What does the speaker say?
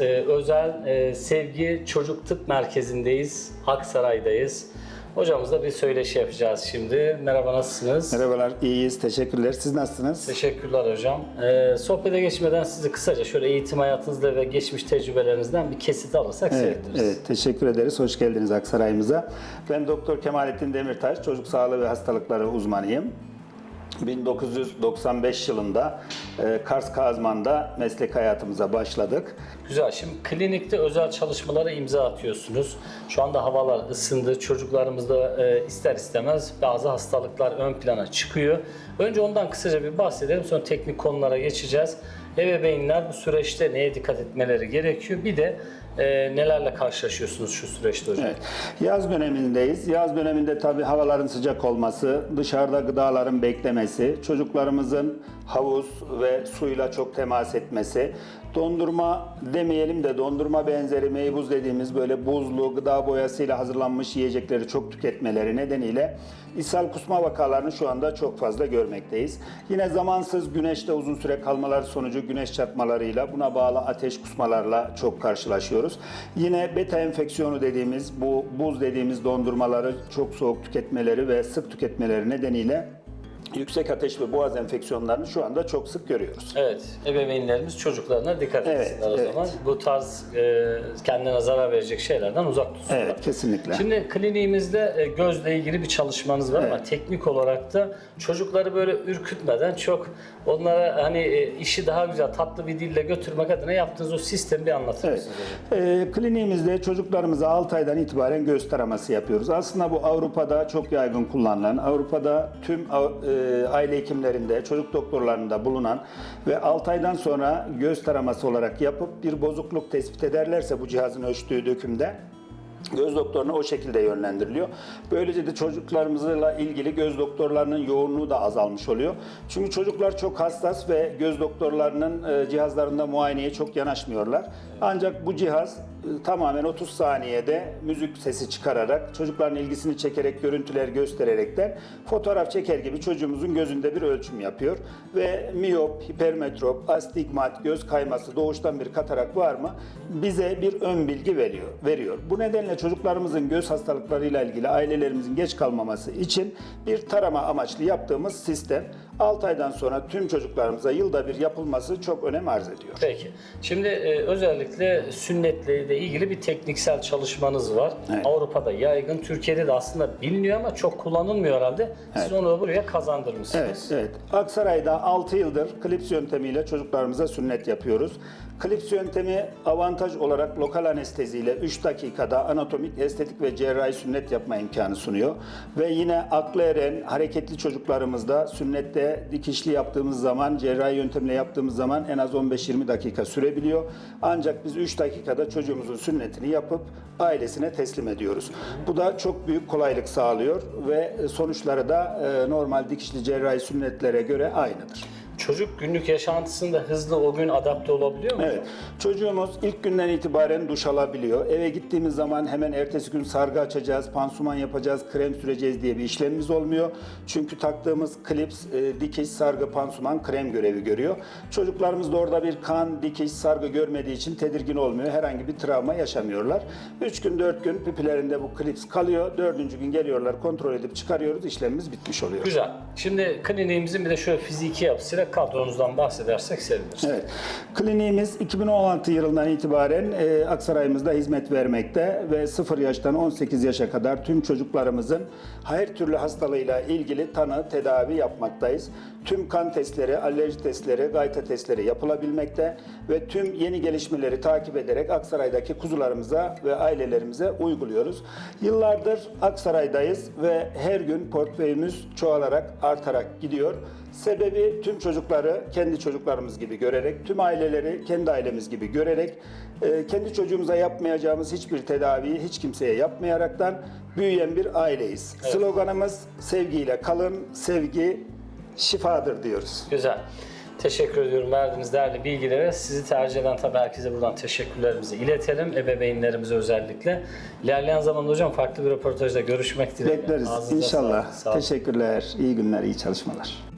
e, özel e, Sevgi Çocuk Tıp Merkezi'ndeyiz. Aksaray'dayız. Hocamızla bir söyleşi yapacağız şimdi. Merhaba nasılsınız? Merhabalar, iyiyiz. Teşekkürler. Siz nasılsınız? Teşekkürler hocam. Ee, sohbete geçmeden sizi kısaca şöyle eğitim hayatınızda ve geçmiş tecrübelerinizden bir kesit alırsak Evet, seviniriz. evet, teşekkür ederiz. Hoş geldiniz Aksaray'ımıza. Ben Doktor Kemalettin Demirtaş, çocuk sağlığı ve hastalıkları uzmanıyım. 1995 yılında e, Kars Kazman'da meslek hayatımıza başladık. Güzel. Şimdi klinikte özel çalışmalara imza atıyorsunuz. Şu anda havalar ısındı. Çocuklarımızda e, ister istemez bazı hastalıklar ön plana çıkıyor. Önce ondan kısaca bir bahsedelim. Sonra teknik konulara geçeceğiz. Ebeveynler bu süreçte neye dikkat etmeleri gerekiyor? Bir de e, nelerle karşılaşıyorsunuz şu süreçte hocam? Evet. Yaz dönemindeyiz. Yaz döneminde tabii havaların sıcak olması, dışarıda gıdaların beklemesi, çocuklarımızın havuz ve suyla çok temas etmesi, dondurma demeyelim de dondurma benzeri meybuz dediğimiz böyle buzlu gıda boyasıyla hazırlanmış yiyecekleri çok tüketmeleri nedeniyle ishal kusma vakalarını şu anda çok fazla görmekteyiz. Yine zamansız güneşte uzun süre kalmaları sonucu güneş çarpmalarıyla buna bağlı ateş kusmalarla çok karşılaşıyoruz. Yine beta enfeksiyonu dediğimiz bu buz dediğimiz dondurmaları çok soğuk tüketmeleri ve sık tüketmeleri nedeniyle yüksek ateş ve boğaz enfeksiyonlarını şu anda çok sık görüyoruz. Evet, ebeveynlerimiz çocuklarına dikkat Evet, etsinler o evet. zaman. Bu tarz e, kendine zarar verecek şeylerden uzak tutsunlar. Evet, kesinlikle. Şimdi kliniğimizde e, gözle ilgili bir çalışmanız var ama Evet. teknik olarak da çocukları böyle ürkütmeden çok onlara hani e, işi daha güzel tatlı bir dille götürmek adına yaptığınız o sistemi bir anlatır Evet. mısınız? Ee, kliniğimizde çocuklarımıza 6 aydan itibaren göz taraması yapıyoruz. Aslında bu Avrupa'da çok yaygın kullanılan, Avrupa'da tüm e, aile hekimlerinde, çocuk doktorlarında bulunan ve 6 aydan sonra göz taraması olarak yapıp bir bozukluk tespit ederlerse bu cihazın ölçtüğü dökümde Göz doktoruna o şekilde yönlendiriliyor. Böylece de çocuklarımızla ilgili göz doktorlarının yoğunluğu da azalmış oluyor. Çünkü çocuklar çok hassas ve göz doktorlarının e, cihazlarında muayeneye çok yanaşmıyorlar. Ancak bu cihaz e, tamamen 30 saniyede müzik sesi çıkararak, çocukların ilgisini çekerek, görüntüler göstererekten fotoğraf çeker gibi çocuğumuzun gözünde bir ölçüm yapıyor. Ve miyop, hipermetrop, astigmat, göz kayması, doğuştan bir katarak var mı bize bir ön bilgi veriyor. veriyor. Bu nedenle çocuklarımızın göz hastalıklarıyla ilgili ailelerimizin geç kalmaması için bir tarama amaçlı yaptığımız sistem 6 aydan sonra tüm çocuklarımıza yılda bir yapılması çok önem arz ediyor. Peki. Şimdi e, özellikle sünnetle de ilgili bir tekniksel çalışmanız var. Evet. Avrupa'da yaygın, Türkiye'de de aslında biliniyor ama çok kullanılmıyor herhalde. Siz Evet. onu buraya kazandırmışsınız. Evet, evet. Aksaray'da 6 yıldır klips yöntemiyle çocuklarımıza sünnet yapıyoruz. Klips yöntemi avantaj olarak lokal anesteziyle 3 dakikada anatomik, estetik ve cerrahi sünnet yapma imkanı sunuyor. Ve yine aklı eren, hareketli çocuklarımızda sünnette dikişli yaptığımız zaman, cerrahi yöntemle yaptığımız zaman en az 15-20 dakika sürebiliyor. Ancak biz 3 dakikada çocuğumuzun sünnetini yapıp ailesine teslim ediyoruz. Bu da çok büyük kolaylık sağlıyor ve sonuçları da e, normal dikişli cerrahi sünnetlere göre aynıdır. Çocuk günlük yaşantısında hızlı o gün adapte olabiliyor mu? Evet. Çocuğumuz ilk günden itibaren duş alabiliyor. Eve gittiğimiz zaman hemen ertesi gün sargı açacağız, pansuman yapacağız, krem süreceğiz diye bir işlemimiz olmuyor. Çünkü taktığımız klips, e, dikiş, sargı, pansuman, krem görevi görüyor. Çocuklarımız da orada bir kan, dikiş, sargı görmediği için tedirgin olmuyor. Herhangi bir travma yaşamıyorlar. 3 gün, 4 gün pipilerinde bu klips kalıyor. 4. gün geliyorlar, kontrol edip çıkarıyoruz. İşlemimiz bitmiş oluyor. Güzel. Şimdi kliniğimizin bir de şöyle fiziki yapısıyla kadronuzdan bahsedersek seviniriz. Evet. Kliniğimiz 2016 yılından itibaren e, Aksaray'ımızda hizmet vermekte ve 0 yaştan 18 yaşa kadar tüm çocuklarımızın her türlü hastalığıyla ilgili tanı, tedavi yapmaktayız. Tüm kan testleri, alerji testleri, gayta testleri yapılabilmekte ve tüm yeni gelişmeleri takip ederek Aksaray'daki kuzularımıza ve ailelerimize uyguluyoruz. Yıllardır Aksaray'dayız ve her gün portföyümüz çoğalarak, artarak gidiyor. Sebebi tüm çocukları kendi çocuklarımız gibi görerek, tüm aileleri kendi ailemiz gibi görerek, e, kendi çocuğumuza yapmayacağımız hiçbir tedaviyi hiç kimseye yapmayaraktan büyüyen bir aileyiz. Sloganımız sevgiyle kalın, sevgi şifadır diyoruz. Güzel. Teşekkür ediyorum verdiğiniz değerli bilgilere. Sizi tercih eden tabii herkese buradan teşekkürlerimizi iletelim. Ebeveynlerimize özellikle. İlerleyen zamanda hocam farklı bir röportajda görüşmek dileğiyle. Bekleriz Ağzınıza inşallah. Sağ olun. Teşekkürler. İyi günler, iyi çalışmalar.